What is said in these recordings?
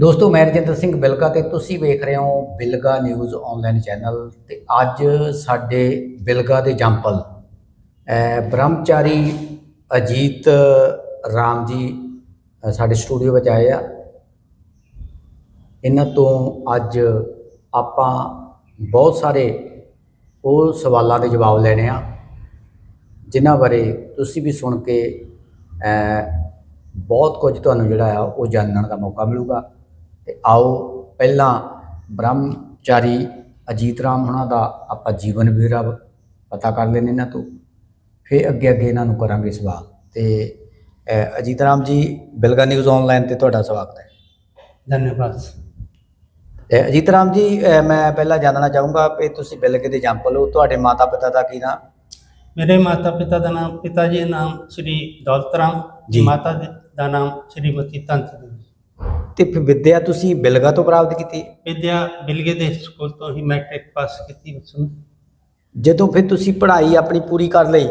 ਦੋਸਤੋ, ਮੈਂ ਰਜਿੰਦਰ ਸਿੰਘ ਬਿਲਗਾ ਤੇ ਤੁਸੀਂ ਵੇਖ ਰਹੇ ਹੋ ਬਿਲਗਾ ਨਿਊਜ਼ ਆਨਲਾਈਨ ਚੈਨਲ ਤੇ ਅੱਜ ਸਾਡੇ ਬਿਲਗਾ ਦੇ ਜੰਪਲ ਬ੍ਰਹਮਚਾਰੀ ਅਜੀਤ ਰਾਮ ਜੀ ਸਾਡੇ ਸਟੂਡੀਓ ਵਿੱਚ ਆਏ ਆ। ਇਹਨਾਂ ਤੋਂ ਅੱਜ ਆਪਾਂ ਬਹੁਤ ਸਾਰੇ ਉਹ ਸਵਾਲਾਂ ਦੇ ਜਵਾਬ ਲੈਣੇ ਆ, ਜਿਨ੍ਹਾਂ ਬਾਰੇ ਤੁਸੀਂ ਵੀ ਸੁਣ ਕੇ ਬਹੁਤ ਕੁਝ ਤੁਹਾਨੂੰ ਜਿਹੜਾ ਆ ਉਹ ਜਾਣਨ ਦਾ ਮੌਕਾ ਮਿਲੂਗਾ। ਤੇ ਆਓ ਪਹਿਲਾਂ ਬ੍ਰਹਮਚਾਰੀ ਅਜੀਤ ਰਾਮ ਹੁਣਾਂ ਦਾ ਆਪਾਂ ਜੀਵਨ ਵੀਰਾ ਪਤਾ ਕਰ ਲੈਣੇ ਇਹਨਾਂ ਤੋਂ। ਫਿਰ ਅੱਗੇ ਅੱਗੇ ਇਹਨਾਂ ਨੂੰ ਕਰਾਂਗੇ ਸਵਾਲ। ਤੇ ਅਜੀਤ ਰਾਮ ਜੀ ਬਿਲਗਾ ਨਿਊਜ਼ ਆਨਲਾਈਨ ਤੇ ਤੁਹਾਡਾ ਸਵਾਗਤ ਹੈ। ਧੰਨਵਾਦ ਅਜੀਤ ਰਾਮ ਜੀ ਮੈਂ ਪਹਿਲਾਂ ਜਾਣਨਾ ਚਾਹੂੰਗਾ ਕਿ ਤੁਸੀਂ ਬਿਲਗੇ ਦੇ ਜੰਪਲ ਹੋ ਤੁਹਾਡੇ ਮਾਤਾ ਪਿਤਾ ਦਾ ਕੀ ਨਾਮ? ਮੇਰੇ ਮਾਤਾ ਪਿਤਾ ਦਾ ਨਾਮ ਪਿਤਾ ਜੀ ਦਾ ਨਾਮ ਸ੍ਰੀ ਦੌਲਤ ਰਾਮ। ਜੀ। ਮਾਤਾ ਦਾ ਨਾਮ ਸ਼੍ਰੀਮਤੀ ਤੰਤ ਦੇਵੀ ਤੇ ਫਿਰ ਵਿੱਦਿਆ ਤੁਸੀਂ ਬਿਲਗਾ ਤੋਂ ਪ੍ਰਾਪਤ ਕੀਤੀ? ਵਿਦਿਆ ਬਿਲਗੇ ਦੇ ਸਕੂਲ ਤੋਂ ਹੀ ਮੈਟ੍ਰਿਕ ਪਾਸ ਕੀਤੀ ਉਸ ਨੂੰ ਜਦੋਂ ਫਿਰ ਤੁਸੀਂ ਪੜ੍ਹਾਈ ਆਪਣੀ ਪੂਰੀ ਕਰ ਲਈ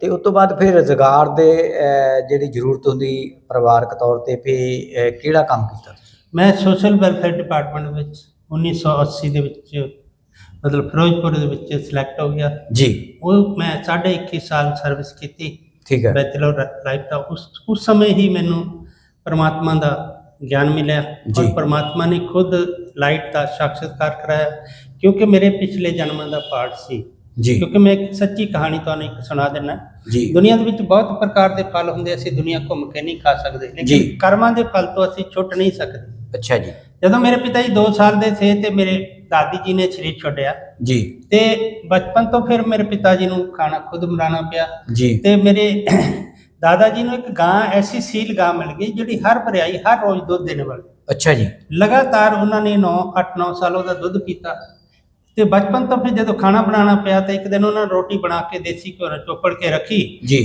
ਤੇ ਉਸ ਤੋਂ ਬਾਅਦ ਫਿਰ ਰੁਜ਼ਗਾਰ ਦੇ ਅਹ, ਜਿਹੜੀ ਜ਼ਰੂਰਤ ਹੁੰਦੀ ਪਰਿਵਾਰਕ ਤੌਰ ਤੇ ਫਿਰ ਅਹ, ਕਿਹੜਾ ਕੰਮ ਕੀਤਾ ਤੁਸੀਂ? ਮੈਂ ਸੋਸ਼ਲ ਵੈਲਫੇਅਰ ਡਿਪਾਰਟਮੈਂਟ ਵਿੱਚ 1980 ਦੇ ਵਿੱਚ ਮਤਲਬ ਫਿਰੋਜ਼ਪੁਰ ਦੇ ਵਿੱਚ ਸਿਲੈਕਟ ਹੋ ਗਿਆ। ਜੀ। ਉਹ ਮੈਂ ਸਾਢੇ 21 ਸਾਲ ਸਰਵਿਸ ਕੀਤੀ। ਠੀਕ ਹੈ। ਬੈਚਲਰ ਲਾਈਫ ਦਾ। ਉਸ ਉਸ ਸਮੇਂ ਹੀ ਮੈਨੂੰ ਪਰਮਾਤਮਾ ਦਾ ਗਿਆਨ ਮਿਲਿਆ ਜੀ। ਔਰ ਪਰਮਾਤਮਾ ਨੇ ਖੁਦ ਲਾਈਟ ਦਾ ਸਾਖਸ਼ਾਤਕਾਰ ਕਰਾਇਆ ਕਿਉਂਕਿ ਮੇਰੇ ਪਿਛਲੇ ਜਨਮਾਂ ਦਾ ਪਾਠ ਸੀ ਜੀ ਕਿਉਂਕਿ ਮੈਂ ਇੱਕ ਸੱਚੀ ਕਹਾਣੀ ਤੁਹਾਨੂੰ ਇੱਕ ਸੁਣਾ ਦਿੰਨਾ ਜੀ ਦੁਨੀਆ ਦੇ ਵਿੱਚ ਬਹੁਤ ਪ੍ਰਕਾਰ ਦੇ ਫਲ ਹੁੰਦੇ ਅਸੀਂ ਦੁਨੀਆ ਘੁੰਮ ਕੇ ਨਹੀਂ ਖਾ ਸਕਦੇ। ਲੇਕਿਨ ਕਰਮਾਂ ਦੇ ਫਲ ਤੋਂ ਅਸੀਂ ਛੁੱਟ ਨਹੀਂ ਸਕਦੇ ਅੱਛਾ ਜੀ ਜਦੋਂ ਮੇਰੇ ਪਿਤਾ ਜੀ 2 ਸਾਲ ਦੇ ਸੀ ਤੇ ਮੇਰੇ ਦਾਦੀ ਜੀ ਨੇ ਸਰੀਰ ਛੱਡਿਆ ਜੀ ਤੇ ਬਚਪਨ ਤੋਂ ਫਿਰ ਮੇਰੇ ਪਿਤਾ ਜੀ ਨੂੰ ਖਾਣਾ ਖੁਦ ਬਣਾਉਣਾ ਪਿਆ ਜੀ ਤੇ ਮੇਰੇ ਦਾਦਾ ਜੀ ਨੂੰ ਇੱਕ ਗਾਂ ਐਸੀ ਸੀਲ ਗਾਂ ਮਿਲ ਗਈ ਜਿਹੜੀ ਹਰ ਭਰਿਆਈ ਹਰ ਰੋਜ਼ ਦੁੱਧ ਦੇਣ ਵਾਲੀ। ਅੱਛਾ ਜੀ। ਲਗਾਤਾਰ ਉਹਨਾਂ ਨੇ 9 8 9 ਸਾਲ ਉਹਦਾ ਦੁੱਧ ਪੀਤਾ। ਤੇ ਬਚਪਨ ਤੋਂ ਫਿਰ ਜਦੋਂ ਖਾਣਾ ਬਣਾਉਣਾ ਪਿਆ ਤੇ ਇੱਕ ਦਿਨ ਉਹਨਾਂ ਨੇ ਰੋਟੀ ਬਣਾ ਕੇ ਦੇਸੀ ਘਿਓ ਨਾਲ ਚੋਪੜ ਕੇ ਰੱਖੀ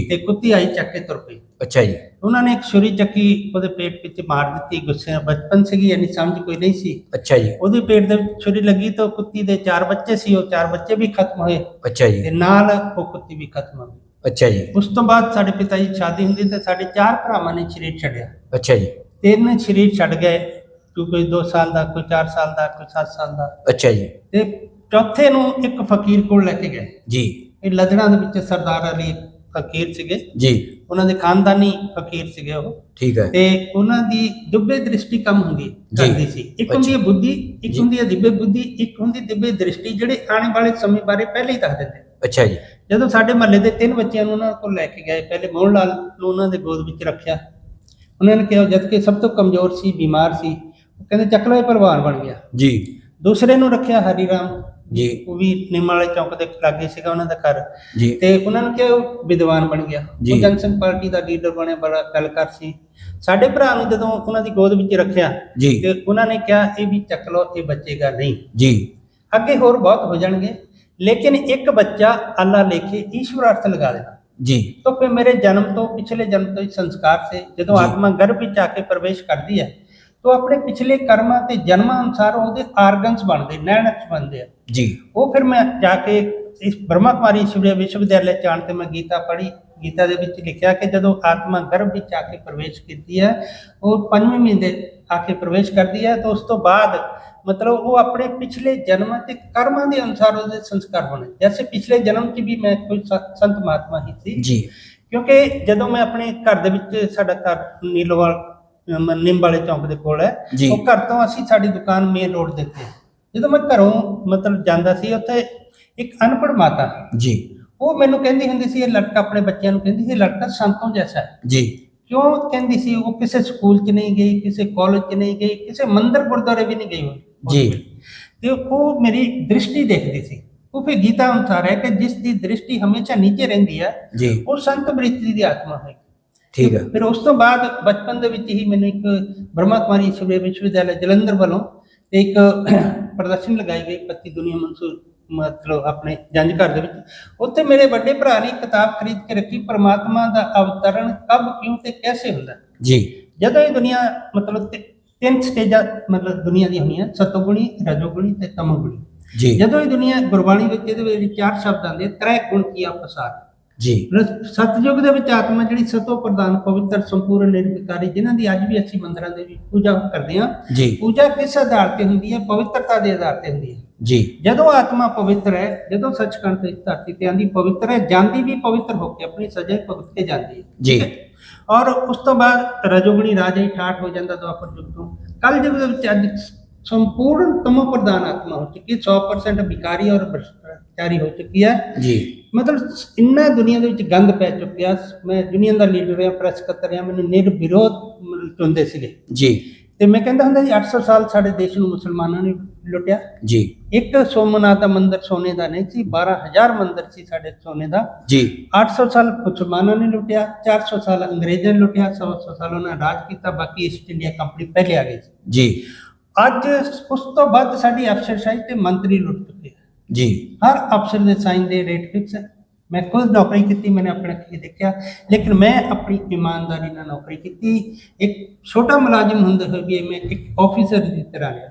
ਤੇ ਕੁੱਤੀ ਆਈ ਚੱਕ ਕੇ ਤੁਰ ਪਈ। ਅੱਛਾ ਜੀ। ਉਹਨਾਂ ਨੇ ਇੱਕ ਛੁਰੀ ਚੱਕੀ ਉਹਦੇ ਪੇਟ ਵਿੱਚ ਮਾਰ ਦਿੱਤੀ ਗੁੱਸੇ ਨਾਲ ਬਚਪਨ ਸੀਗੀ ਯਾਨੀ ਸਮਝ ਕੋਈ ਨਹੀਂ ਸੀ। ਅੱਛਾ ਜੀ। ਉਹਦੇ ਪੇਟ ਦੇ ਵਿੱਚ ਛੁਰੀ ਲੱਗੀ ਤਾਂ ਕੁੱਤੀ ਦੇ ਚਾਰ ਬੱਚੇ ਸੀ ਉਹ ਚਾਰ ਬੱਚੇ ਵੀ ਖਤਮ ਹੋਏ। ਅੱਛਾ ਤੇ ਜੀ ਨਾਲ ਉਹ ਕੁੱਤੀ ਵੀ ਖਤਮ ਹੋ ਗਈ। ਅੱਛਾ ਜੀ। ਉਸ ਤੋਂ ਬਾਅਦ ਸਾਡੇ ਪਿਤਾ ਜੀ ਸ਼ਾਦੀ ਹੁੰਦੀ ਤੇ ਸਾਡੇ ਚਾਰ ਭਰਾਵਾਂ ਨੇ ਸਰੀਰ ਛੱਡਿਆ। ਅੱਛਾ ਜੀ। ਤਿੰਨ ਸਰੀਰ ਛੱਡ ਗਏ ਕੋਈ ਕੋਈ 2 ਸਾਲ ਦਾ ਕੋਈ 4 ਸਾਲ ਦਾ ਕੋਈ 7 ਸਾਲ ਦਾ। ਅੱਛਾ ਜੀ। ਤੇ ਚੌਥੇ ਨੂੰ ਇੱਕ ਫਕੀਰ ਕੋਲ ਲੈ ਕੇ ਗਏ। ਜੀ। ਇਹ ਲਦਣਾ ਦੇ ਵਿੱਚ ਸਰਦਾਰ ਅਲੀ ਫਕੀਰ ਸੀਗੇ। ਜੀ। ਉਹਨਾਂ ਦੇ ਖਾਨਦਾਨੀ ਫਕੀਰ ਸੀਗੇ ਉਹ। ਠੀਕ ਹੈ। ਤੇ ਉਹਨਾਂ ਦੀ ਦੁੱਬੇ ਦ੍ਰਿਸ਼ਟੀ ਕੰਮ ਹੁੰਦੀ। ਕਰਦੀ ਸੀ। ਇੱਕ ਹੁੰਦੀ ਹੈ ਬੁੱਧੀ ਇੱਕ। ਹੁੰਦੀ ਹੈ ਦਿव्ਯ ਬੁੱਧੀ ਇੱਕ ਹੁੰਦੀ ਦਿव्ਯ ਦ੍ਰਿਸ਼ਟੀ ਜਿਹੜੇ ਆਉਣ ਵਾਲੇ ਸਮੇਂ ਬਾਰੇ ਪਹਿਲੇ ਹੀ ਦੱਸ ਦਿੰਦੇ। ਅੱਛਾ ਜੀ। ਜਦੋਂ ਸਾਡੇ ਮਹੱਲੇ ਦੇ ਤਿੰਨ ਬੱਚਿਆਂ ਨੂੰ ਉਹਨਾਂ ਕੋਲ ਲੈ ਕੇ ਗਏ ਪਹਿਲੇ ਮੋਹਨ ਲਾਲ ਨੂੰ ਉਹਨਾਂ ਦੇ ਗੋਦ ਵਿੱਚ ਰੱਖਿਆ। ਉਹਨਾਂ ਨੇ ਕਿਹਾ ਜਦ ਕਿ ਸਭ ਤੋਂ ਕਮਜ਼ੋਰ ਸੀ ਬਿਮਾਰ ਸੀ। ਉਹ ਕਹਿੰਦੇ ਚੱਕ ਲਓ ਇਹ ਭਲਵਾਨ ਬਣ ਗਿਆ। ਜੀ। ਦੂਸਰੇ ਨੂੰ ਰੱਖਿਆ ਹਰੀ ਰਾਮ। ਜੀ। ਉਹ ਵੀ ਨਿਮਾਲੇ ਚੌਂਕ ਦੇ ਲਾਗੇ ਸੀਗਾ ਉਹਨਾਂ ਦਾ ਘਰ। ਜੀ। ਤੇ ਉਹਨਾਂ ਨੂੰ ਕਿਹਾ ਵਿਦਵਾਨ ਬਣ ਗਿਆ। ਉਹ ਜਨਸਨ ਪਾਰਟੀ ਦਾ ਲੀਡਰ ਬਣਿਆ ਬੜਾ ਗੱਲਕਾਰ ਸੀ। ਸਾਡੇ ਭਰਾ ਨੂੰ ਜਦੋਂ ਉਹਨਾਂ ਦੀ ਗੋਦ ਵਿੱਚ ਰੱਖਿਆ ਜੀ। ਤੇ ਉਹਨਾਂ ਨੇ ਕਿਹਾ ਇਹ ਵੀ ਚੱਕ ਲਓ ਇਹ ਬੱਚੇ ਬੱਚੇਗਾ ਨਹੀਂ। ਜੀ। ਅੱਗੇ ਹੋਰ ਬਹੁਤ ਹੋ ਜਾਣਗੇ। ਲੇਕਿਨ ਇੱਕ ਬੱਚਾ ਅੱਲਾ ਲੇਖੇ ਈਸ਼ਵਰ ਅਰਥ ਲਗਾ ਦੇਣਾ ਜੀ। ਤਾਂ ਫਿਰ ਮੇਰੇ ਜਨਮ ਤੋਂ ਪਿਛਲੇ ਜਨਮ ਤੋਂ ਸੰਸਕਾਰ ਸੇ। ਜਦੋਂ ਆਤਮਾ ਗਰਭ ਵਿੱਚ ਆ ਕੇ ਪ੍ਰਵੇਸ਼ ਕਰਦੀ ਹੈ तो ਆਪਣੇ ਪਿਛਲੇ ਕਰਮਾਂ ਤੇ ਜਨਮਾਂ ਅਨੁਸਾਰ ਉਹਦੇ ਆਰਗਨਸ ਬਣਦੇ ਨੈਣਕਸ ਬਣਦੇ ਆ। ਜੀ। ਉਹ ਫਿਰ ਮੈਂ ਜਾ ਕੇ ਇਸ ਬ੍ਰਹਮਾ ਕੁਮਾਰੀ ਈਸ਼ਵਰੀ ਵਿਸ਼ਵਵਿਦਿਆਲਿਆ ਚਾਣ ਤੇ ਮੈਂ ਗੀਤਾ ਪੜ੍ਹੀ। ਗੀਤਾ ਦੇ ਵਿੱਚ ਲਿਖਿਆ ਕਿ ਜਦੋਂ ਆਤਮਾ ਗਰਭ ਵਿੱਚ ਆ ਕੇ ਪ੍ਰਵੇਸ਼ ਕੀਤੀ ਹੈ ਉਹ ਪੰਜਵੇਂ ਮਹੀਨੇ ਆ ਕੇ ਪ੍ਰਵੇਸ਼ ਕਰਦੀ ਹੈ ਤਾਂ ਉਸ ਤੋਂ ਬਾਅਦ ਮਤਲਬ ਉਹ ਆਪਣੇ ਪਿਛਲੇ ਜਨਮਾਂ ਤੇ ਕਰਮਾਂ ਦੇ ਅਨੁਸਾਰ ਉਹਦੇ ਸੰਸਕਾਰ ਬਣੇ ਜੈਸੇ ਪਿਛਲੇ ਜਨਮ 'ਚ ਵੀ ਮੈਂ ਕੋਈ ਸੰਤ ਮਹਾਤਮਾ ਹੀ ਸੀ। ਜੀ। ਕਿਉਂਕਿ ਜਦੋਂ ਮੈਂ ਆਪਣੇ ਘਰ ਦੇ ਵਿੱਚ ਸਾਡਾ ਘਰ ਨੀਲੋਵਾਲ ਨਿੰਮ ਵਾਲੇ ਚੌਂਕ ਦੇ ਕੋਲ ਹੈ। ਉਹ ਘਰ ਤੋਂ ਅਸੀਂ ਸਾਡੀ ਦੁਕਾਨ ਮੇਨ ਰੋਡ ਦੇ ਉੱਤੇ। ਜਦੋਂ ਮੈਂ ਘਰੋਂ ਮਤਲਬ ਜਾਂਦਾ ਸੀ ਉੱਥੇ ਇੱਕ ਅਨਪੜ੍ਹ ਮਾਤਾ ਜੀ। ਉਹ ਮੈਨੂੰ ਕਹਿੰਦੀ ਹੁੰਦੀ ਸੀ ਇਹ ਲੜਕਾ ਆਪਣੇ ਬੱਚਿਆਂ ਨੂੰ ਕਹਿੰਦੀ ਸੀ ਇਹ ਲੜਕਾ ਸੰਤੋਂ ਜੈਸਾ ਹੈ। ਜੀ। ਕਿਉਂ ਕਹਿੰਦੀ ਸੀ? ਉਹ ਕਿਸੇ ਸਕੂਲ 'ਚ ਨਹੀਂ ਗਈ ਕਿਸੇ ਕਾਲਜ 'ਚ ਨਹੀਂ ਗਈ ਕਿਸੇ ਮੰਦਿਰ ਗੁਰਦੁਆਰੇ ਵੀ ਨਹੀਂ ਗਈ ਹੋਈ ਜੀ। ਤੇ ਉਹ ਮੇਰੀ ਦ੍ਰਿਸ਼ਟੀ ਦੇਖਦੀ ਸੀ। ਉਹ ਫਿਰ ਗੀਤਾ ਅਨੁਸਾਰ ਹੈ ਕਿ ਜਿਸ ਦੀ ਦ੍ਰਿਸ਼ਟੀ ਹਮੇਸ਼ਾ ਨੀਚੇ ਰਹਿੰਦੀ ਹੈ ਉਹ ਸੰਤ ਬ੍ਰਿਤੀ ਦੀ ਆਤਮਾ ਹੈ ਠੀਕ ਹੈ ਫਿਰ ਉਸ ਤੋਂ ਬਾਅਦ ਬਚਪਨ ਦੇ ਵਿੱਚ ਹੀ ਮੈਨੂੰ ਇੱਕ ਬ੍ਰਹਮਾ ਕੁਮਾਰੀ ਈਸ਼ਵਰੀ ਵਿਸ਼ਵਵਿਦਿਆਲਿਆ ਜਲੰਧਰ ਵੱਲੋਂ ਇੱਕ ਪ੍ਰਦਰਸ਼ਨ ਲਗਾਈ ਗਈ ਪੱਤੀ ਦੁਨੀਆ ਮਨਸੂਰ ਮਤਲਬ ਆਪਣੇ ਜੰਜ ਘਰ ਦੇ ਵਿੱਚ। ਉੱਥੇ ਮੇਰੇ ਵੱਡੇ ਭਰਾ ਨੇ ਕਿਤਾਬ ਖਰੀਦ ਕੇ ਰੱਖੀ ਪਰਮਾਤਮਾ ਦਾ ਅਵਤਰਣ ਕਬ ਕਿਉਂ ਤੇ ਕੈਸੇ ਹੁੰਦਾ? ਜੀ। ਜਦੋਂ ਇਹ ਦੁਨੀਆ ਮਤਲਬ ਤਿੰਨ ਸਟੇਜਾਂ ਮਤਲਬ ਦੁਨੀਆ ਦੀ ਹੋਣੀਆਂ ਸਤੋਗੁਣੀ ਰਜੋਗੁਣੀ ਤੇ ਤਮੋਗੁਣੀ। ਜੀ। ਜਦੋਂ ਇਹ ਦੁਨੀਆ ਗੁਰਬਾਣੀ ਵਿੱਚ ਇਹਦੇ ਵਿੱਚ ਚਾਰ ਸ਼ਬਦ ਆਉਂਦੇ ਤ੍ਰੈ ਗੁਣ ਕੀ ਆਪਸਾਰ ਜੀ। ਸਤਜੁਗ ਦੇ ਵਿੱਚ ਆਤਮਾ ਜਿਹੜੀ ਸਤੋ ਪ੍ਰਧਾਨ ਪਵਿੱਤਰ ਸੰਪੂਰਨ ਨਿਰਵਿਕਾਰੀ ਜਿਨ੍ਹਾਂ ਦੀ ਅੱਜ ਵੀ ਅਸੀਂ ਮੰਦਰਾਂ ਦੇ ਵਿੱਚ ਪੂਜਾ ਕਰਦੇ ਹਾਂ ਜੀ। ਪੂਜਾ ਕਿਸ ਆਧਾਰ ਤੇ ਹੁੰਦੀ ਹੈ? ਪਵਿੱਤਰਤਾ ਦੇ ਆਧਾਰ ਤੇ ਹੁੰਦੀ ਹੈ। ਜੀ। ਜਦੋਂ ਆਤਮਾ ਪਵਿੱਤਰ ਹੈ ਜਦੋਂ ਸੱਚਖੰਡ ਤੇ ਧਰਤੀ ਤੇ ਆਂਦੀ ਪਵਿੱਤਰ ਹੈ ਜਾਂਦੀ ਵੀ ਪਵਿੱਤਰ ਹੋ ਕੇ ਆਪਣੀ ਸਜ਼ਾ ਭੁਗਤ ਕੇ ਜਾਂਦੀ ਹੈ। ਜੀ। ਔਰ ਉਸ ਤੋਂ ਬਾਅਦ ਰਜੋਗਣੀ ਰਾਜਾ ਠਾਠ ਹੋ ਜਾਂਦਾ ਦੁਆਪਰ ਯੁੱਗ ਤੋਂ। ਕੱਲ ਯੁੱਗ ਦੇ ਵਿੱਚ ਅੱਜ ਸੰਪੂਰਨ ਤਮੋ ਪ੍ਰਧਾਨ ਆਤਮਾ ਹੋ ਚੁੱਕੀ ਹੈ 100% ਵਿਕਾਰੀ ਔਰ ਭ੍ਰਿਸ਼ਟਾਚਾਰੀ ਹੋ ਚੁੱਕੀ ਹੈ। ਜੀ। ਮਤਲਬ ਇੰਨਾ ਦੁਨੀਆ ਦੇ ਵਿੱਚ ਗੰਦ ਪੈ ਚੁੱਕਿਆ। ਮੈਂ ਯੂਨੀਅਨ ਦਾ ਲੀਡਰ ਹਾਂ ਪ੍ਰੈਸ ਸਕੱਤਰ ਹਾਂ ਮੈਨੂੰ ਨਿਰਵਿਰੋਧ ਚੁਣਦੇ ਸੀਗੇ। ਜੀ। ਤੇ ਮੈਂ ਕਹਿੰਦਾ ਹੁੰਦਾ ਜੀ 800 ਸਾਲ ਸਾਡੇ ਦੇਸ਼ ਨੂੰ ਮੁਸਲਮਾਨਾਂ ਨੇ ਲੁੱਟਿਆ। ਜੀ। ਇੱਕ ਸੋਮਨਾਥ ਦਾ ਮੰਦਿਰ ਸੋਨੇ ਦਾ ਨਹੀਂ ਸੀ 12000 ਮੰਦਿਰ ਸੀ ਸਾਡੇ ਸੋਨੇ ਦਾ। ਜੀ। 800 ਸਾਲ ਮੁਸਲਮਾਨਾਂ ਨੇ ਲੁੱਟਿਆ 400 ਸਾਲ ਅੰਗਰੇਜ਼ਾਂ ਨੇ ਲੁੱਟਿਆ 100 ਸਾਲ ਉਹਨਾਂ ਨੇ ਰਾਜ ਕੀਤਾ ਬਾਕੀ ਈਸਟ ਇੰਡੀਆ ਕੰਪਨੀ ਪਹਿਲੇ ਆ ਗਈ ਜੀ। ਅੱਜ ਉਸ ਤੋਂ ਬਾਅਦ ਸਾਡੀ ਅਫਸਰਸ਼ਾਹੀ ਤੇ ਮੰਤਰੀ ਲੁੱਟ ਚੁੱਕੇ। ਜੀ। ਹਰ ਅਫਸਰ ਦੇ ਸਾਈਨ ਦੇ ਰੇਟ ਫਿਕਸ ਹੈ। ਮੈਂ ਖੁਦ ਨੌਕਰੀ ਕੀਤੀ ਮੈंने ਆਪਣੇ ਅੱਖੀਂ ਦੇਖਿਆ। ਲੇਕਿਨ ਮੈਂ ਆਪਣੀ ਇਮਾਨਦਾਰੀ ਨਾਲ ਨੌਕਰੀ ਕੀਤੀ। ਇੱਕ ਛੋਟਾ ਮੁਲਾਜ਼ਮ ਹੁੰਦੇ ਹੋਏ ਵੀ ਮੈਂ ਇੱਕ ਆਫੀਸਰ ਦੀ ਤਰ੍ਹਾਂ ਰਿਹਾ।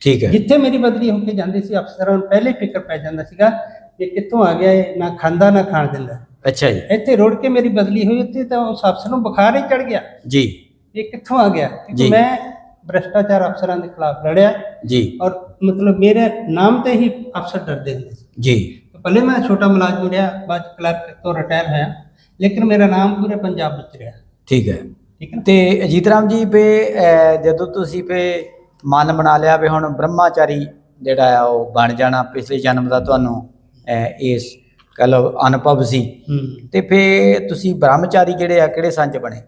ਠੀਕ ਹੈ। ਜਿੱਥੇ ਮੇਰੀ ਬਦਲੀ ਹੋ ਕੇ ਜਾਂਦੀ ਸੀ ਅਫਸਰਾਂ ਨੂੰ ਪਹਿਲੇ ਫਿਕਰ ਪੈ ਜਾਂਦਾ ਸੀਗਾ ਕਿ ਕਿੱਥੋਂ ਆ ਗਿਆ ਇਹ ਨਾ ਖਾਂਦਾ ਨਾ ਖਾਣ ਦਿੰਦਾ। ਅੱਛਾ ਜੀ। ਇੱਥੇ ਰੋੜ ਕੇ ਮੇਰੀ ਬਦਲੀ ਹੋਈ ਉੱਥੇ ਤਾਂ ਉਸ ਅਫਸਰ ਨੂੰ ਬੁਖਾਰ ਹੀ ਚੜ ਗਿਆ। ਜੀ। ਇਹ ਕਿੱਥੋਂ ਆ ਗਿਆ। ਕਿਉਂਕਿ ਮੈਂ ਭ੍ਰਿਸ਼ਟਾਚਾਰ ਅਫਸਰਾਂ ਦੇ ਖਿਲਾਫ ਲੜਿਆ। ਜੀ। ਔਰ ਮਤਲਬ ਮੇਰੇ ਨਾਮ ਤੇ ਹੀ ਅਫਸਰ ਡਰਦੇ ਹੁੰਦੇ ਸੀ ਜੀ तो पहले मैं छोटा मुलाजिम रहा बाद क्लर्क तो रिटायर होया लेकिन मेरा नाम पूरे पंजाब ਵਿੱਚ ਰਿਹਾ ਠੀਕ ਹੈ ਠੀਕ ਹੈ ਨਾ? ਤੇ ਅਜੀਤ ਰਾਮ ਜੀ ਪੇ ਅਹ, ਜਦੋਂ ਤੁਸੀਂ ਪੇ ਮਨ ਬਣਾ ਲਿਆ ਵੀ ਹੁਣ ਬ੍ਰਹਮਾਚਾਰੀ ਜਿਹੜਾ ਆ ਉਹ ਬਣ ਜਾਣਾ ਪਿਛਲੇ ਜਨਮ ਦਾ ਤੁਹਾਨੂੰ ਅਹ, ਇਸ ਕਹ ਲਓ ਅਨੁਭਵ ਸੀ ਹੂੰ ਤੇ ਫੇ ਤੁਸੀਂ ਬ੍ਰਹਮਚਾਰੀ ਜਿਹੜੇ ਆ ਕਿਹੜੇ ਸੰਚ ਬਣੇ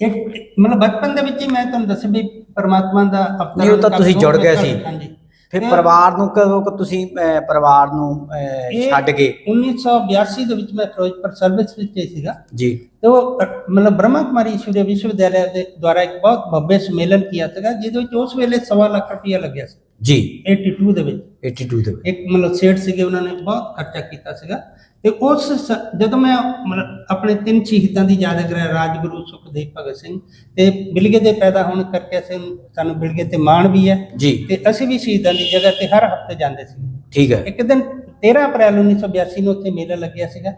ਇੱਕ ਮਤਲਬ ਬਚਪਨ ਦੇ ਵਿੱਚ ਹੀ ਮੈਂ ਤੁਹਾਨੂੰ ਦੱਸਿਆ ਵੀ ਪਰਮਾਤਮਾ ਦਾ ਅਵਤਾਰ ਨਹੀਂ, ਉਹ ਤਾਂ ਦਾ ਤੁਸੀਂ ਜੁੜ ਗਏ ਕੰਮ- ਸੀ। ਹਾਂਜੀ ਫਿਰ ਪਰਿਵਾਰ ਨੂੰ ਕਦੋਂ ਕੁ ਤੁਸੀਂ ਅਹ, ਪਰਿਵਾਰ ਨੂੰ ਅਹ, ਇਹ ਛੱਡ ਕੇ 1982 ਦੇ ਵਿੱਚ ਮੈਂ ਫਿਰੋਜ਼ਪੁਰ ਸਰਵਿਸ ਵਿੱਚ ਹੀ ਸੀਗਾ। ਜੀ। ਤੇ ਉਹ ਅ, ਮਤਲਬ ਬ੍ਰਹਮਾ ਕੁਮਾਰੀ ਈਸ਼ਵਰੀ ਵਿਸ਼ਵਵਿਦਿਆਲਿਆ ਦੇ ਦੁਆਰਾ ਇੱਕ ਬਹੁਤ ਭव्य ਸੰਮੇਲਨ ਕੀਤਾ ਸੀਗਾ ਜਿਹਦੇ ਵਿੱਚ ਉਸ ਵੇਲੇ ਸਵਾ ਲੱਖ ਰੁਪਇਆ ਲੱਗਿਆ ਸੀ। ਜੀ। 82 ਦੇ ਵਿੱਚ। 82 ਦੇ ਵਿੱਚ। ਇੱਕ ਮਤਲਬ ਸੇਠ ਸੀਗੇ ਉਹਨਾਂ ਨੇ ਬਹੁਤ ਖਰਚਾ ਕੀਤਾ ਸੀਗਾ। ਤੇ ਉਸ ਸ- ਜਦੋਂ ਮੈਂ ਮਤਲਬ ਆਪਣੇ ਤਿੰਨ ਸ਼ਹੀਦਾਂ ਦੀ ਯਾਦ ਕਰਿਆ ਰਾਜਗੁਰੂ ਸੁਖਦੇਵ ਭਗਤ ਸਿੰਘ ਤੇ ਬਿਲਗੇ ਦੇ ਪੈਦਾ ਹੋਣ ਕਰਕੇ ਅਸੀਂ ਸਾਨੂੰ ਬਿਲਗੇ ਤੇ ਮਾਣ ਵੀ ਹੈ। ਜੀ। ਤੇ ਅਸੀਂ ਵੀ ਸ਼ਹੀਦਾਂ ਦੀ ਜਗ੍ਹਾ ਤੇ ਹਰ ਹਫ਼ਤੇ ਜਾਂਦੇ ਸੀ। ਠੀਕ ਹੈ। ਇੱਕ ਦਿਨ 13 ਅਪ੍ਰੈਲ 1982 ਨੂੰ ਉੱਥੇ ਮੇਲਾ ਲੱਗਿਆ ਸੀਗਾ।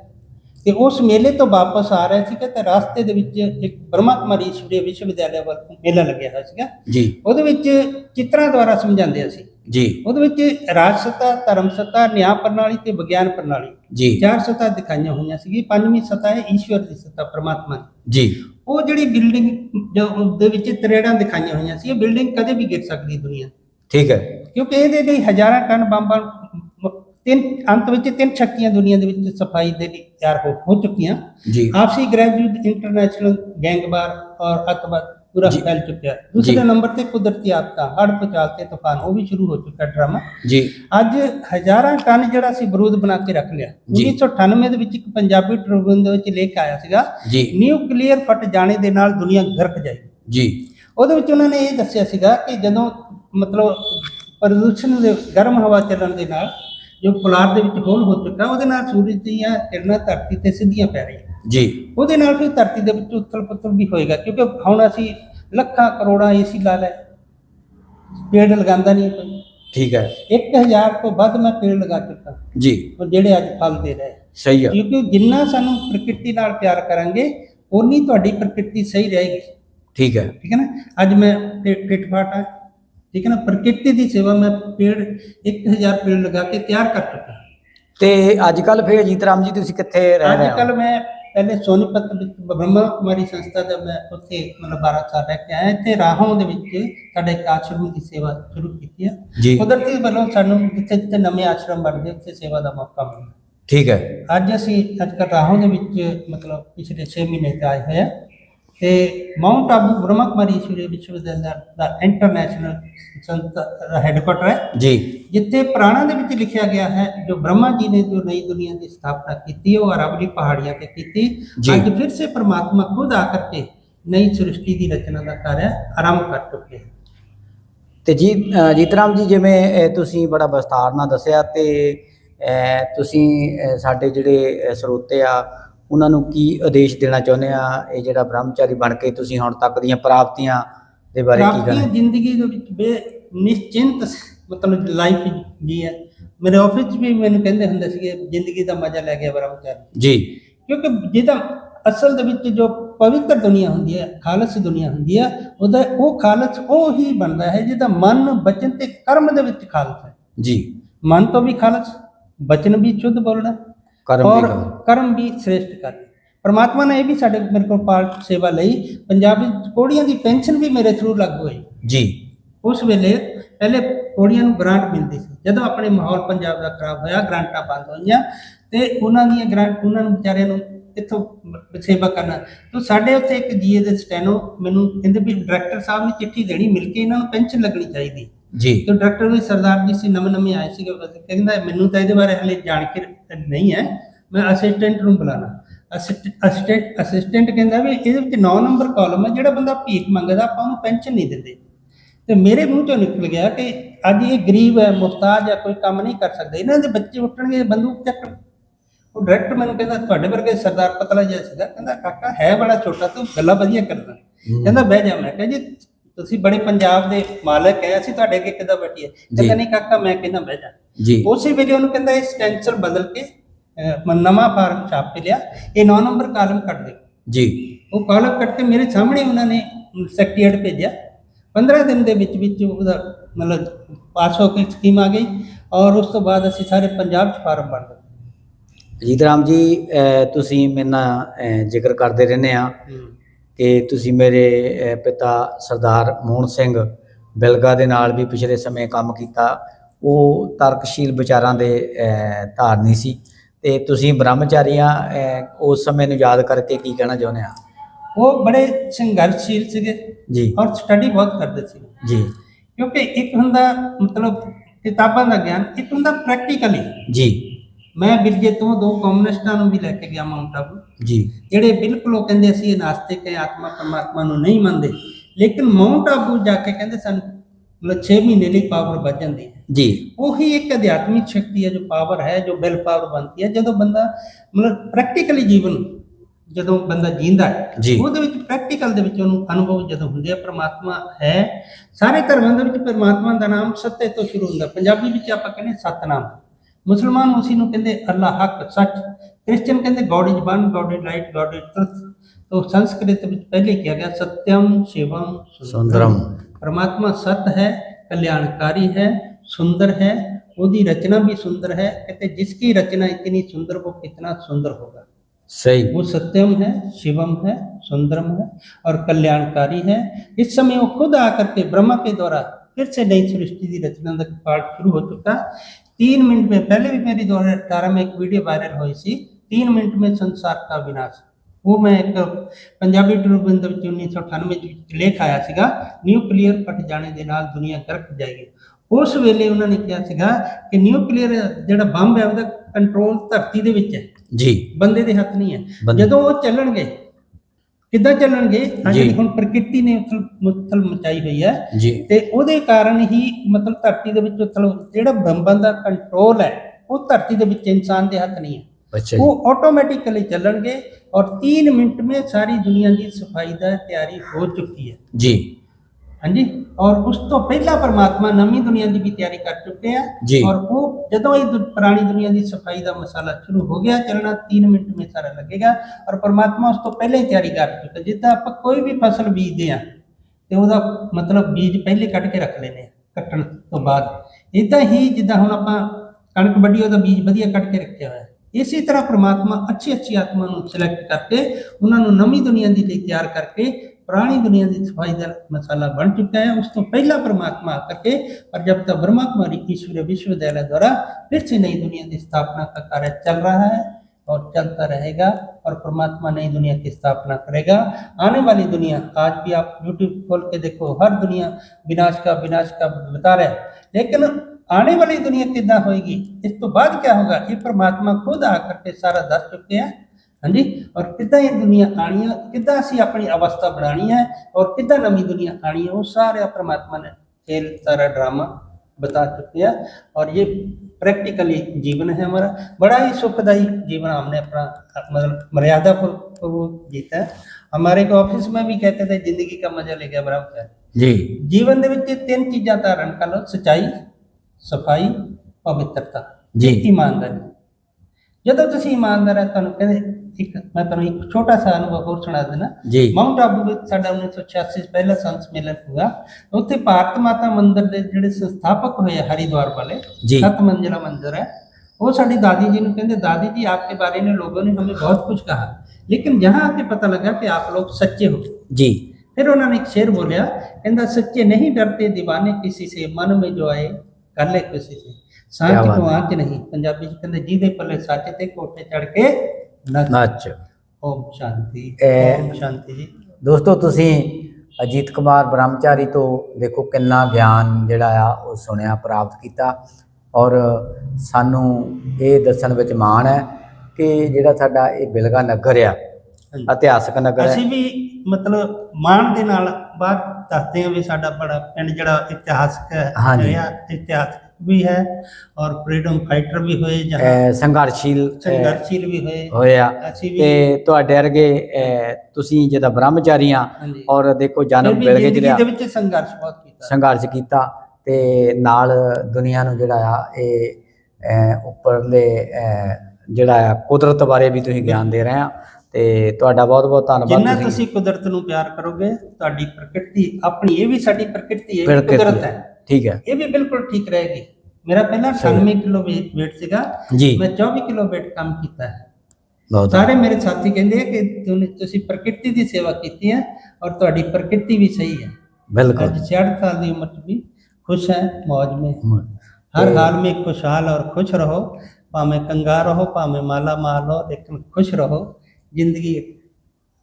ਤੇ ਉਸ ਮੇਲੇ ਤੋਂ ਵਾਪਸ ਆ ਰਹੇ ਸੀਗੇ ਤੇ ਰਸਤੇ ਦੇ ਵਿੱਚ ਇੱਕ ਕੁਮਾਰੀ ਈਸ਼ਵਰੀ ਵਿਸ਼ਵਵਿਦਿਆਲਿਆ ਵੱਲੋਂ ਮੇਲਾ ਲੱਗਿਆ ਹੋਇਆ ਸੀਗਾ। ਜੀ। ਉਹਦੇ ਵਿੱਚ ਚਿੱਤਰਾਂ ਦੁਆਰਾ ਸਮਝਾਉਂਦੇ ਸੀ ਜੀ। ਉਹਦੇ ਵਿੱਚ ਰਾਜ ਸੱਤਾ ਧਰਮ ਸੱਤਾ ਨਿਆਂ ਪ੍ਰਣਾਲੀ ਤੇ ਵਿਗਿਆਨ ਪ੍ਰਣਾਲੀ ਜੀ। ਚਾਰ ਸੱਤਾ ਦਿਖਾਈਆਂ ਹੋਈਆਂ ਸੀਗੀ ਪੰਜਵੀਂ ਸੱਤਾ ਹੈ ਈਸ਼ਵਰ ਦੀ ਸੱਤਾ ਪ੍ਰਮਾਤਮਾ ਜੀ। ਉਹ ਜਿਹੜੀ ਬਿਲਡਿੰਗ ਦੇ ਵਿੱਚ ਤਰੇੜਾਂ ਦਿਖਾਈਆਂ ਹੋਈਆਂ ਸੀ ਇਹ ਬਿਲਡਿੰਗ ਕਦੇ ਵੀ ਗਿਰ ਸਕਦੀ ਦੁਨੀਆ। ਠੀਕ ਹੈ। ਕਿਉਂਕਿ ਇਹਦੇ ਲਈ ਹਜ਼ਾਰਾਂ ਟਨ ਬੰਬਾਂ ਤਿੰਨ ਅੰਤ ਵਿੱਚ ਤਿੰਨ ਸ਼ਕਤੀਆਂ ਦੁਨੀਆ ਦੇ ਵਿੱਚ ਸਫ਼ਾਈ ਦੇ ਲਈ ਤਿਆਰ ਹੋ ਹੋ ਚੁੱਕੀਆਂ। ਜੀ। ਆਪਸੀ ਗ੍ਰੈਜੂਏਟ ਇੰਟਰਨੈਸ਼ਨਲ ਗੈਂਗਵਾਰ ਔਰ ਅਤਵਾਦ ਪੂਰਾ। ਫੈਲ ਚੁੱਕਿਆ। ਦੂਸਰੇ। ਨੰਬਰ ਤੇ ਕੁਦਰਤੀ ਆਫਤਾਂ ਹੜ੍ਹ ਭੂਚਾਲ ਤੇ ਤੂਫਾਨ ਉਹ ਵੀ ਸ਼ੁਰੂ ਹੋ ਚੁੱਕਾ ਡਰਾਮਾ। ਜੀ। ਅੱਜ ਹਜ਼ਾਰਾਂ ਟਨ ਜਿਹੜਾ ਸੀ ਬਰੂਦ ਬਣਾ ਕੇ ਰੱਖ ਲਿਆ। ਜੀ। 1998 ਦੇ ਵਿੱਚ ਇੱਕ ਪੰਜਾਬੀ ਟ੍ਰਿਬਿਊਨ ਦੇ ਵਿੱਚ ਲੇਖ ਆਇਆ ਸੀਗਾ ਨਿਊਕਲੀਅਰ ਫਟ ਜਾਣੇ ਦੇ ਨਾਲ ਦੁਨੀਆ ਗਰਕ ਜਾਏਗੀ ਜੀ। ਉਹਦੇ ਵਿੱਚ ਉਹਨਾਂ ਨੇ ਇਹ ਦੱਸਿਆ ਸੀਗਾ ਕਿ ਜਦੋਂ ਮਤਲਬ ਪ੍ਰਦੂਸ਼ਣ ਦੇ ਗਰਮ ਹਵਾ ਚੱਲਣ ਦੇ ਨਾਲ ਜੋ ਪੁਲਾੜ ਦੇ ਵਿੱਚ ਹੋਲ ਹੋ ਚੁੱਕਾ ਉਹਦੇ ਨਾਲ ਸੂਰਜ ਦੀਆਂ ਕਿਰਨਾਂ ਧਰਤੀ ਤੇ ਸਿੱਧੀਆਂ ਪੈ ਰਹੀਆਂ। ਜੀ। ਉਹਦੇ ਨਾਲ ਫਿਰ ਧਰਤੀ ਦੇ ਵਿੱਚ ਉਥਲ ਪੁਥਲ ਵੀ ਹੋਏਗਾ ਕਿਉਂਕਿ ਹੁਣ ਅਸੀਂ ਲੱਖਾਂ ਕਰੋੜਾਂ ਏਸੀ ਲਾ ਲੈ ਪੇੜ ਲਗਾਉਂਦਾ ਨਹੀਂ ਕੋਈ। ਠੀਕ ਹੈ। 1000 ਤੋਂ ਵੱਧ ਮੈਂ ਪੇੜ ਲਗਾ ਚੁੱਕਾ। ਜੀ। ਉਹ ਜਿਹੜੇ ਅੱਜ ਫਲ ਦੇ ਰਹੇ। ਸਹੀ ਹੈ ਕਿਉਂਕਿ ਜਿੰਨਾ ਸਾਨੂੰ ਪ੍ਰਕਿਰਤੀ ਨਾਲ ਪਿਆਰ ਕਰਾਂਗੇ ਉਨੀ ਤੁਹਾਡੀ ਪ੍ਰਕਿਰਤੀ ਸਹੀ ਰਹੇਗੀ। ਠੀਕ ਹੈ। ਠੀਕ ਹੈ ਨਾ? ਅੱਜ ਮੈਂ ਫਿਟ ਫਾਟ ਆ ਠੀਕ ਹੈ ਨਾ? ਪ੍ਰਕਿਰਤੀ ਦੀ ਸੇਵਾ ਮੈਂ ਪੇੜ 1000 ਪੇੜ ਲਗਾ ਕੇ ਤਿਆਰ ਕਰ ਚੁੱਕਾ ਤੇ ਅੱਜ ਕੱਲ ਫੇ ਅਜੀਤ ਰਾਮ ਜੀ ਤੁਸੀਂ ਕਿੱਥੇ ਰਹਿ ਰਹੇ ਅੱਜ ਹੋ? ਕੱਲ ਮੈਂ ਪਹਿਲੇ ਸੋਨੀਪਤ ਵਿੱਚ ਬ੍ਰਹਮਾ ਕੁਮਾਰੀ ਸੰਸਥਾ ਦਾ ਮੈਂ ਉੱਥੇ ਮਤਲਬ 12 ਸਾਲ ਰਹਿ ਕੇ ਆਇਆ। ਇੱਥੇ ਰਾਹੋਂ ਦੇ ਵਿੱਚ ਸਾਡੇ ਇੱਕ ਆਸ਼ਰਮ ਦੀ ਸੇਵਾ ਸ਼ੁਰੂ ਕੀਤੀ ਹੈ ਜੀ। ਕੁਦਰਤੀ ਵੱਲੋਂ ਸਾਨੂੰ ਜਿੱਥੇ ਜਿੱਥੇ ਨਵੇਂ ਆਸ਼ਰਮ ਬਣਦੇ ਉੱਥੇ ਸੇਵਾ ਦਾ ਮੌਕਾ ਮਿਲਦਾ ਠੀਕ ਹੈ। ਅੱਜ ਅਸੀਂ ਅੱਜ ਕੱਲ੍ਹ ਰਾਹੋਂ ਦੇ ਵਿੱਚ ਮਤਲਬ ਪਿਛਲੇ 6 ਮਹੀਨੇ ਤੋਂ ਆਏ ਹੋਏ ਆ। ਤੇ ਮਾਊਂਟ ਆਬੂ ਬ੍ਰਹਮਾ ਕੁਮਾਰੀ ਈਸ਼ਵਰੀ ਵਿਸ਼ਵਵਿਦਿਆਲਾ ਦਾ ਇੰਟਰਨੈਸ਼ਨਲ ਸੰਸਥਾ ਹੈੱਡਕੁਆਟਰ ਹੈ। ਜੀ। ਜਿੱਥੇ ਪੁਰਾਣਾ ਦੇ ਵਿੱਚ ਲਿਖਿਆ ਗਿਆ ਹੈ ਜੋ ਬ੍ਰਹਮਾ ਜੀ ਨੇ ਜੋ ਨਈ ਦੁਨੀਆ ਦੀ ਸਥਾਪਨਾ ਕੀਤੀ ਉਹ ਅਰਾਵਲੀ ਪਹਾੜੀਆਂ ਤੇ ਕੀਤੀ। ਜੀ। ਅੱਜ ਫਿਰ ਸੇ ਪ੍ਰਮਾਤਮਾ ਖੁਦ ਆ ਕਰਕੇ ਨਈ ਸ੍ਰਿਸ਼ਟੀ ਦੀ ਰਚਨਾ ਦਾ ਕਾਰਜ ਆਰੰਭ ਕਰ ਚੁੱਕੇ ਹਨ। ਤੇ ਜੀ ਅ, ਜੀਤ ਰਾਮ ਜੀ ਜਿਵੇਂ ਅ, ਤੁਸੀਂ ਬੜਾ ਵਿਸਥਾਰ ਨਾਲ ਦੱਸਿਆ ਤੇ ਅ, ਤੁਸੀਂ ਅ, ਸਾਡੇ ਜਿਹੜੇ ਅ, ਸਰੋਤੇ ਆ ਉਹਨਾਂ ਨੂੰ ਕੀ ਆਦੇਸ਼ ਦੇਣਾ ਚਾਹੁੰਦੇ ਆ? ਇਹ ਜਿਹੜਾ ਬ੍ਰਹਮਚਾਰੀ ਬਣ ਕੇ ਤੁਸੀਂ ਹੁਣ ਤੱਕ ਦੀਆਂ ਪ੍ਰਾਪਤੀਆਂ ਦੇ ਬਾਰੇ ਕੀ ਕਹਿਣਾ? ਜ਼ਿੰਦਗੀ ਦੇ ਵਿੱਚ ਬੇ ਨਿਸ਼ਚਿੰਤ ਮਤਲਬ ਲਾਈਫ ਜੀ ਹੈ। ਮੇਰੇ ਆਫਿਸ 'ਚ ਵੀ ਮੈਨੂੰ ਕਹਿੰਦੇ ਹੁੰਦੇ ਸੀਗੇ ਜ਼ਿੰਦਗੀ ਦਾ ਮਜ਼ਾ ਲੈ ਗਿਆ ਬ੍ਰਹਮਚਾਰੀ। ਜੀ। ਕਿਉਂਕਿ ਜਿਹਦਾ ਅਸਲ ਦੇ ਵਿੱਚ ਜੋ ਪਵਿੱਤਰ ਦੁਨੀਆ ਹੁੰਦੀ ਹੈ ਖਾਲਸ ਦੁਨੀਆ ਹੁੰਦੀ ਹੈ ਉਹਦਾ ਉਹ ਖਾਲਸ ਉਹ ਹੀ ਬਣਦਾ ਹੈ ਜਿਹਦਾ ਮਨ ਬਚਨ ਤੇ ਕਰਮ ਦੇ ਵਿੱਚ ਖਾਲਸ ਹੈ। ਜੀ। ਮਨ ਤੋਂ ਵੀ ਖਾਲਸ ਬਚਨ ਵੀ ਸ਼ੁੱਧ ਬੋਲਣਾ। ਕਰਮ ਔਰ ਵੀ ਕਰੋ। ਕਰਮ ਵੀ ਸ੍ਰੇਸ਼ਟ ਕਰ। ਪਰਮਾਤਮਾ ਨੇ ਇਹ ਵੀ ਸਾਡੇ ਮੇਰੇ ਕੋਲ ਪਾਲਟ ਸੇਵਾ ਲਈ ਪੰਜਾਬੀ ਕੋੜੀਆਂ ਦੀ ਪੈਨਸ਼ਨ ਵੀ ਮੇਰੇ ਥਰੂ ਲਾਗੂ ਹੋਈ। ਜੀ। ਉਸ ਵੇਲੇ ਪਹਿਲੇ ਕੋੜੀਆਂ ਨੂੰ ਗ੍ਰਾਂਟ ਮਿਲਦੀ ਸੀ। ਜਦੋਂ ਆਪਣੇ ਮਾਹੌਲ ਪੰਜਾਬ ਦਾ ਖਰਾਬ ਹੋਇਆ ਗ੍ਰਾਂਟਾਂ ਬੰਦ ਹੋਈਆਂ ਤੇ ਉਹਨਾਂ ਦੀਆਂ ਗ੍ਰਾਂਟ ਉਹਨਾਂ ਨੂੰ ਵਿਚਾਰਿਆਂ ਨੂੰ ਕਿੱਥੋਂ ਮ- ਸੇਵਾ ਕਰਨਾ। ਤਾਂ ਸਾਡੇ ਉੱਥੇ ਇੱਕ ਜੀਏ ਦੇ ਸਟੈਨੋ ਮੈਨੂੰ ਕਹਿੰਦੇ ਵੀ ਡਾਇਰੈਕਟਰ ਸਾਹਿਬ ਨੇ ਚਿੱਠੀ ਦੇਣੀ ਮਿਲ ਕੇ ਇਹਨਾਂ ਨੂੰ ਪੈਨਸ਼ਨ ਲੱਗਣੀ ਚਾਹੀਦੀ। ਜੀ। ਤੇ ਡਾਕਟਰ ਵੀ ਸਰਦਾਰ ਜੀ ਸੀ ਨਵੇਂ ਨਵੇਂ ਆਏ ਸੀਗੇ। ਉਹ ਕਹਿੰਦਾ ਮੈਨੂੰ ਤਾਂ ਇਹਦੇ ਬਾਰੇ ਹਲੇ ਜਾਣਕਾਰੀ ਨਹੀਂ ਹੈ। ਮੈਂ ਅਸਿਸਟੈਂਟ ਨੂੰ ਬੁਲਾਣਾ ਅਸਿਸਟੈਂਟ ਅਸਿਸਟੈਂਟ ਕਹਿੰਦਾ ਵੀ ਇਹਦੇ ਵਿੱਚ 9 ਨੰਬਰ ਕਾਲਮ ਹੈ ਜਿਹੜਾ ਬੰਦਾ ਭੀਖ ਮੰਗਦਾ ਆਪਾਂ ਉਹਨੂੰ ਪੈਨਸ਼ਨ ਨਹੀਂ ਦਿੰਦੇ। ਤੇ ਮੇਰੇ ਮੂੰਹ ਚੋਂ ਨਿਕਲ ਗਿਆ ਕਿ ਅੱਜ ਇਹ ਗਰੀਬ ਹੈ ਮੁਹਤਾਜ ਹੈ ਕੋਈ ਕੰਮ ਨਹੀਂ ਕਰ ਸਕਦਾ। ਇਹਨਾਂ ਦੇ ਬੱਚੇ ਉੱਠਣਗੇ ਬੰਦੂਕ ਚੱਕ। ਉਹ ਡਾਇਰੈਕਟਰ ਮੈਨੂੰ ਕਹਿੰਦਾ ਤੁਹਾਡੇ ਵਰਗੇ ਸਰਦਾਰ ਪਤਲਾ ਜਿਹਾ ਸੀਗਾ। ਕਹਿੰਦਾ ਕਾਕਾ ਹੈ ਬੜਾ ਛੋਟਾ ਤੂੰ ਗੱਲਾਂ ਵਧੀਆ ਕਰਦਾ। ਕਹਿੰਦਾ ਬਹਿ ਜਾ। ਮੈਂ ਕਿਹਾ ਜੀ ਤੁਸੀਂ ਬੜੇ ਪੰਜਾਬ ਦੇ ਮਾਲਕ ਹੈ ਅਸੀਂ ਤੁਹਾਡੇ ਅੱਗੇ ਕਿੱਦਾਂ ਬੈਠੀਏ? ਕਹਿੰਦਾ ਨਹੀਂ ਕਾਕਾ ਮੈਂ ਕਹਿੰਦਾ ਬਹਿ ਜਾ ਜੀ। ਉਸੇ ਵੇਲੇ ਉਹਨੂੰ ਕਹਿੰਦਾ ਇਹ ਸਟੈਂਸਲ ਬਦਲ ਕੇ ਨਵਾਂ ਫਾਰਮ ਛਾਪ ਕੇ ਲਿਆ। ਇਹ 9 ਨੰਬਰ ਕਾਲਮ ਕੱਟ ਦੇ। ਜੀ। ਉਹ ਕਾਲਮ ਕੱਟ ਕੇ ਮੇਰੇ ਸਾਹਮਣੇ ਉਹਨਾਂ ਨੇ ਸੈਕਟਰੀਏਟ ਭੇਜਿਆ। 15 ਦਿਨ ਦੇ ਵਿੱਚ ਵਿੱਚ ਉਹਦਾ ਮਤਲਬ ਪਾਸ ਹੋ ਕੇ ਸਕੀਮ ਆ ਗਈ ਔਰ ਉਸ ਤੋਂ ਬਾਅਦ ਅਸੀਂ ਸਾਰੇ ਪੰਜਾਬ 'ਚ ਫਾਰਮ ਭਰ ਦਿੱਤੇ। ਅਜੀਤ ਰਾਮ ਜੀ ਤੁਸੀਂ ਮੇਰੇ ਨਾਲ ਜ਼ਿਕਰ ਕਰਦੇ ਰਹਿੰਦੇ ਆ। ਕਿ ਤੁਸੀਂ ਮੇਰੇ ਪਿਤਾ ਸਰਦਾਰ ਮੋਹਨ ਸਿੰਘ ਬਿਲਗਾ ਦੇ ਨਾਲ ਵੀ ਪਿਛਲੇ ਸਮੇਂ ਕੰਮ ਕੀਤਾ ਉਹ ਤਰਕਸ਼ੀਲ ਵਿਚਾਰਾਂ ਦੇ ਧਾਰਨੀ ਸੀ। ਤੇ ਤੁਸੀਂ ਬ੍ਰਹਮਚਾਰੀਆਂ ਉਸ ਸਮੇਂ ਨੂੰ ਯਾਦ ਕਰਕੇ ਕੀ ਕਹਿਣਾ ਚਾਹੁੰਦੇ ਆ? ਉਹ ਬੜੇ ਸੰਘਰਸ਼ਸ਼ੀਲ ਸੀਗੇ ਜੀ। ਔਰ ਸਟੱਡੀ ਬਹੁਤ ਕਰਦੇ ਸੀ। ਜੀ। ਕਿਉਂਕਿ ਇੱਕ ਹੁੰਦਾ ਮਤਲਬ ਕਿਤਾਬਾਂ ਦਾ ਗਿਆਨ ਇੱਕ ਹੁੰਦਾ ਪ੍ਰੈਕਟੀਕਲੀ ਜੀ। ਮੈਂ ਬਿਰਜੇ ਤੋਂ ਦੋ ਕਮਿਊਨਿਸਟਾਂ ਨੂੰ ਵੀ ਲੈ ਕੇ ਗਿਆ ਮਾਊਂਟ ਆਬੂ ਜੀ। ਜਿਹੜੇ ਬਿਲਕੁਲ ਉਹ ਕਹਿੰਦੇ ਅਸੀਂ ਇਹ ਨਾਸਤਿਕ ਹੈ ਆਤਮਾ ਪਰਮਾਤਮਾ ਨੂੰ ਨਹੀਂ ਮੰਨਦੇ। ਲੇਕਿਨ ਮਾਊਂਟ ਆਬੂ ਜਾ ਕੇ ਕਹਿੰਦੇ ਸਾਨੂੰ ਮਤਲਬ 6 ਮਹੀਨੇ ਲਈ ਪਾਵਰ ਵੱਧ ਜਾਂਦੀ ਹੈ। ਜੀ। ਉਹੀ ਇੱਕ ਅਧਿਆਤਮਿਕ ਸ਼ਕਤੀ ਹੈ ਜੋ ਪਾਵਰ ਹੈ ਜੋ ਬਿਲ ਪਾਵਰ ਬਣਦੀ ਹੈ। ਜਦੋਂ ਬੰਦਾ ਮਤਲਬ ਪ੍ਰੈਕਟੀਕਲੀ ਜੀਵਨ ਜਦੋਂ ਬੰਦਾ ਜੀਂਦਾ ਹੈ। ਉਹਦੇ ਵਿੱਚ ਪ੍ਰੈਕਟੀਕਲ ਦੇ ਵਿੱਚ ਉਹਨੂੰ ਅਨੁਭਵ ਜਦੋਂ ਹੁੰਦੇ ਆ ਪ੍ਰਮਾਤਮਾ ਹੈ। ਸਾਰੇ ਧਰਮਾਂ ਦੇ ਵਿੱਚ ਪ੍ਰਮਾਤਮਾ ਦਾ ਨਾਮ ਸੱਤੇ ਤੋਂ ਸ਼ੁਰੂ ਹੁੰਦਾ। ਪੰਜਾਬੀ ਵਿੱਚ ਆਪਾਂ ਕਹਿੰਦੇ ਸਤਨਾਮ। ਮੁਸਲਮਾਨ ਉਸੇ ਨੂੰ ਕਹਿੰਦੇ ਅੱਲਾ ਹੱਕ ਸੱਚ ਕ੍ਰਿਸਚੀਅਨ ਕਹਿੰਦੇ God is one God is light God is truth ਤੋਂ ਸੰਸਕ੍ਰਿਤ ਵਿੱਚ ਪਹਿਲੇ ਕਿਹਾ ਗਿਆ ਸਤਿਅਮ ਸ਼ਿਵਮ ਸੁੰਦਰਮ परमात्मा सत्य है कल्याणकारी है सुंदर है ਉਹਦੀ ਰਚਨਾ ਵੀ ਸੁੰਦਰ ਹੈ कहते जिसकी रचना इतनी सुंदर वो कितना सुंदर होगा ਸਹੀ वो सत्यम है शिवम है सुंदरम है और कल्याणकारी है इस समय वो खुद आकर के ब्रह्मा के द्वारा फिर से नई सृष्टि की रचना का पार्ट शुरू हो चुका तीन मिनट में पहले भी मेरी दो हजार अठारह में एक वीडियो वायरल हुई सी तीन मिनट में संसार का विनाश ਉਹ ਮੈਂ ਇੱਕ ਪੰਜਾਬੀ ਟ੍ਰਿਬਿਊਨ ਦੇ ਵਿੱਚ 1998 ਵਿੱਚ ਲੇਖ ਆਇਆ ਸੀਗਾ ਨਿਊਕਲੀਅਰ ਫਟ ਜਾਣੇ ਦੇ ਨਾਲ ਦੁਨੀਆ ਗਰਕ ਜਾਏਗੀ ਉਸ ਵੇਲੇ ਉਹਨਾਂ ਨੇ ਕਿਹਾ ਸੀਗਾ ਕਿ ਨਿਊਕਲੀਅਰ ਜਿਹੜਾ ਬੰਬ ਹੈ ਉਹਦਾ ਕੰਟਰੋਲ ਧਰਤੀ ਦੇ ਵਿੱਚ ਹੈ ਜੀ ਬੰਦੇ ਦੇ ਹੱਥ ਨਹੀਂ ਹੈ ਬੰਦੇ- ਜਦੋਂ ਉਹ ਚੱਲਣਗੇ ਕਿੱਦਾਂ ਚੱਲਣਗੇ? ਆਹ ਜੀ। ਜਿਹੜੀ ਹੁਣ ਪ੍ਰਕਿਰਤੀ ਨੇ ਉਥਲ ਮਚਾਈ ਹੋਈ ਹੈ। ਤੇ ਉਹਦੇ ਕਾਰਨ ਹੀ ਮਤਲਬ ਧਰਤੀ ਦੇ ਵਿੱਚ ਉਥਲ ਜਿਹੜਾ ਬੰਬਾਂ ਦਾ ਕੰਟਰੋਲ ਹੈ ਉਹ ਧਰਤੀ ਦੇ ਵਿੱਚ ਇਨਸਾਨ ਦੇ ਹੱਥ ਨਹੀਂ ਹੈ। ਉਹ ਆਟੋਮੈਟਿਕਲੀ ਚੱਲਣਗੇ ਔਰ 3 ਮਿੰਟ में ਸਾਰੀ ਦੁਨੀਆ ਦੀ ਸਫ਼ਾਈ ਦਾ ਤਿਆਰੀ ਹੋ ਚੁੱਕੀ ਹੈ। ਜੀ। ਹਾਂਜੀ? ਔਰ ਉਸ ਤੋਂ ਪਹਿਲਾਂ ਪਰਮਾਤਮਾ ਨਵੀਂ ਦੁਨੀਆ ਦੀ ਵੀ ਤਿਆਰੀ ਕਰ ਚੁੱਕੇ ਆ। ਔਰ ਉਹ ਜਦੋਂ ਇਹ ਪੁਰਾਣੀ ਦੁਨੀਆ ਦੀ ਸਫ਼ਾਈ ਦਾ ਮਸਾਲਾ ਸ਼ੁਰੂ ਹੋ ਗਿਆ ਚੱਲਣਾ 3 ਮਿੰਟ ਵਿੱਚ ਸਾਰਾ ਲੱਗੇਗਾ। ਔਰ ਪਰਮਾਤਮਾ ਉਸ ਤੋਂ ਪਹਿਲਾਂ ਹੀ ਤਿਆਰੀ ਕਰ ਚੁੱਕਾ। ਜਿੱਦਾਂ ਆਪਾਂ ਕੋਈ ਵੀ ਫਸਲ ਬੀਜਦੇ ਆ ਤੇ ਉਹਦਾ ਮਤਲਬ ਬੀਜ ਪਹਿਲੇ ਕੱਢ ਕੇ ਰੱਖ ਲੈਨੇ ਆ ਕੱਟਣ ਤੋਂ ਬਾਅਦ। ਇਦਾਂ ਹੀ ਜਿੱਦਾਂ ਹੁਣ ਆਪਾਂ ਕਣਕ ਵੱਢੀ ਉਹਦਾ ਬੀਜ ਵਧੀਆ ਕੱਢ ਕੇ ਰੱਖਿਆ ਹੋਇਆ। ਇਸੇ ਤਰ੍ਹਾਂ ਪ੍ਰਮਾਤਮਾ ਅੱਛੀ ਅੱਛੀ ਆਤਮਾ ਨੂੰ ਸਿਲੈਕਟ ਕਰਕੇ ਉਹਨਾਂ ਨੂੰ ਨਵੀਂ ਦੁਨੀਆ ਦੇ ਲਈ ਤਿਆਰ ਕਰਕੇ ਪੁਰਾਣੀ ਦੁਨੀਆ ਦੀ ਸਫਾਈ ਦਾ ਮਸਾਲਾ ਬਣ ਚੁੱਕਾ है ਉਸ ਤੋਂ ਪਹਿਲਾਂ परमात्मा आकर के और जब तक ब्रह्मा कुमारी ईश्वरीय विश्वविद्यालय द्वारा फिर से नई दुनिया की स्थापना का कार्य चल रहा है और चलता रहेगा और परमात्मा नई दुनिया की स्थापना करेगा आने वाली दुनिया आज भी आप यूट्यूब खोल के देखो हर दुनिया विनाश का विनाश का बता रहे हैं लेकिन आने वाली दुनिया किदा होएगी इस तो बाद क्या होगा ये परमात्मा खुद आकर के सारा दस चुके हैं ਹਾਂਜੀ ਔਰ ਕਿੱਦਾਂ ਇਹ ਦੁਨੀਆ ਆਣੀ ਹੈ ਕਿੱਦਾਂ ਅਸੀਂ ਆਪਣੀ ਅਵਸਥਾ ਬਣਾਣੀ ਹੈ ਔਰ ਕਿੱਦਾਂ ਨਵੀਂ ਦੁਨੀਆ ਆਣੀ ਹੈ ਉਹ ਸਾਰਾ ਪ੍ਰਮਾਤਮਾ ਨੇ खेल सारा ड्रामा बता चुके हैं और ये प्रैक्टिकली जीवन है हमारा बड़ा ही सुखदायी जीवन हमने अपना मतलब मर्यादा पर पूर्वक जीता है हमारे को ऑफिस में भी कहते थे जिंदगी का मजा ले गया बराबर ਜੀ ਜੀਵਨ ਦੇ ਵਿੱਚ ਇਹ ਤਿੰਨ ਚੀਜ਼ਾਂ ਧਾਰਨ ਕਰ ਲਓ ਸਚਾਈ ਸਫਾਈ ਪਵਿੱਤਰਤਾ ਜੀ। ਇਮਾਨਦਾਰੀ ਜਦੋਂ ਤੁਸੀਂ ਇਮਾਨਦਾਰ ਹੈ ਤੁਹਾਨੂੰ ਕਹਿੰਦੇ ठीक है मैं पर एक छोटा सा अनुभव और सुना देना ਜੀ ਮਾਉਂਟ ਆਬੂ ਵਿੱਚ ਸਾਡਾ 1986 ਚ ਪਹਿਲਾ ਸੰਤ ਮੇਲਨ ਹੋਇਆ ਉੱਥੇ ਭਾਰਤ ਮਾਤਾ ਮੰਦਿਰ ਦੇ ਜਿਹੜੇ ਸੰਸਥਾਪਕ ਹੋਏ ਆ ਹਰਿਦੁਆਰ ਵਾਲੇ ਜੀ। ਸੱਤ ਮੰਜ਼ਿਲਾ ਮੰਦਿਰ है वो साड़ी दादी जी ने कहते दादी जी आपके बारे में लोगों ने हमें बहुत कुछ कहा लेकिन यहाँ आके पता लगा कि आप लोग सच्चे हो ਜੀ फिर उन्होंने एक शेर बोलिया कहता सच्चे नहीं डरते दीवाने किसी से मन में जो आए कर ले किसी से क्या सांत बात को है। आंच नहीं पंजाबी जी कहते जीदे पले सच ते कोठे चढ़ के ਨੱਚ। ਓਮ ਸ਼ਾਂਤੀ। ਓਮ ਸ਼ਾਂਤੀ ਜੀ। ਦੋਸਤੋ ਤੁਸੀਂ ਅਜੀਤ ਕੁਮਾਰ ਬ੍ਰਹਮਚਾਰੀ ਤੋਂ ਦੇਖੋ ਕਿੰਨਾ ਗਿਆਨ ਜਿਹੜਾ ਆ ਉਹ ਸੁਣਿਆ ਪ੍ਰਾਪਤ ਕੀਤਾ। ਔਰ ਸਾਨੂੰ ਇਹ ਦੱਸਣ ਵਿੱਚ ਮਾਣ ਹੈ ਕਿ ਜਿਹੜਾ ਸਾਡਾ ਇਹ ਬਿਲਗਾ ਨਗਰ ਆ ਇਤਿਹਾਸਕ ਨਗਰ ਅਸੀਂ ਵੀ ਮਤਲਬ ਮਾਣ ਦੇ ਨਾਲ ਬਾਹਰ ਦੱਸਦੇ ਹਾਂ ਵੀ ਸਾਡਾ ਬੜਾ ਪਿੰਡ ਜਿਹੜਾ ਇਤਿਹਾਸਕ ਹੈ ਇਤਿਹਾਸਕ ਵੀ ਹੈ ਔਰ ਫਰੀडम ਫਾਈਟਰ ਵੀ ਹੋਏ ਜਾਂ ਅਹ ਸੰਘਰਸ਼ੀਲ ਸੰਘਰਸ਼ੀਲ ਵੀ ਹੋਏ। ਹੋਇਆ ਤੇ ਤੁਹਾਡੇ ਵਰਗੇ ਤੁਸੀਂ ਜਿਹਦਾ ਬ੍ਰਹਮਚਾਰੀ ਆ ਹਾਂਜੀ। ਔਰ ਦੇਖੋ ਜਨਮ ਬਿਲਗੇ ਜ਼ਿੰਦਗੀ ਜਿਹੜਾ ਦੇ ਵਿੱਚ ਸੰਘਰਸ਼ ਬਹੁਤ ਕੀਤਾ। ਸੰਘਰਸ਼ ਕੀਤਾ ਤੇ ਨਾਲ ਦੁਨੀਆ ਨੂੰ ਜਿਹੜਾ ਆ ਇਹ ਉੱਪਰਲੇ ਜਿਹੜਾ ਆ ਕੁਦਰਤ ਬਾਰੇ ਵੀ ਤੁਸੀਂ ਗਿਆਨ ਦੇ ਰਹੇ ਆ। ਤੇ ਤੁਹਾਡਾ ਬਹੁਤ ਬਹੁਤ ਧੰਨਵਾਦ ਜਿੰਨਾ ਤੁਸੀਂ। ਕੁਦਰਤ ਨੂੰ ਪਿਆਰ ਕਰੋਗੇ ਤੁਹਾਡੀ ਪ੍ਰਕਿਰਤੀ ਆਪਣੀ ਇਹ ਵੀ ਸਾਡੀ ਪ੍ਰਕਿਰਤੀ ਹੈ ਕੁਦਰਤ। ਹੈ। ਠੀਕ ਹੈ। ਇਹ ਵੀ ਬਿਲਕੁਲ ਠੀਕ ਰਹੇਗੀ। मेरा पहला अठानवे किलो वेट ਸੀਗਾ ਜੀ ਮੈਂ 24 ਕਿਲੋ ਵੇਟ ਕੰਮ ਕੀਤਾ ਹੈ ਸਾਰੇ ਮੇਰੇ ਸਾਥੀ ਕਹਿੰਦੇ ਆ ਕਿ ਤੁਸੀਂ ਪ੍ਰਕਿਰਤੀ ਦੀ ਸੇਵਾ ਕੀਤੀ ਹੈ ਔਰ ਤੁਹਾਡੀ ਪ੍ਰਕਿਰਤੀ ਵੀ ਸਹੀ ਹੈ ਬਿਲਕੁਲ 66 ਸਾਲ साल ਉਮਰ ਚ भी खुश है मौज में। हर हाल में खुशहाल और खुश रहो। भावे कंगार रहो भावे माला माल हो लेकिन खुश रहो। ज़िंदगी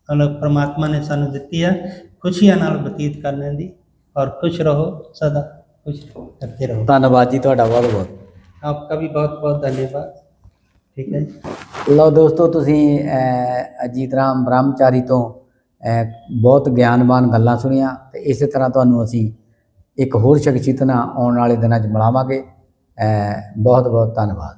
मतलब परमात्मा ने सानू दी है। खुशियाँ बतीत करने की और खुश रहो। सदा। ਸਦਾ ਖੁਸ਼ करते रहो ਧੰਨਵਾਦ ਜੀ ਤੁਹਾਡਾ ਬਹੁਤ ਬਹੁਤ आपका भी बहुत बहुत धन्यवाद ठीक है जी ਲਓ ਦੋਸਤੋ ਤੁਸੀਂ ਅਹ, ਅਜੀਤ ਰਾਮ ਬ੍ਰਹਮਚਾਰੀ ਤੋਂ ਅਹ, ਬਹੁਤ ਗਿਆਨਵਾਨ ਗੱਲਾਂ ਸੁਣੀਆਂ ਤੇ ਇਸੇ ਤਰ੍ਹਾਂ ਤੁਹਾਨੂੰ ਅਸੀਂ ਇੱਕ ਹੋਰ ਸ਼ਖਸੀਅਤ ਨਾਲ ਆਉਣ ਵਾਲੇ ਦਿਨਾਂ 'ਚ ਮਿਲਾਵਾਂਗੇ ਬਹੁਤ ਬਹੁਤ ਧੰਨਵਾਦ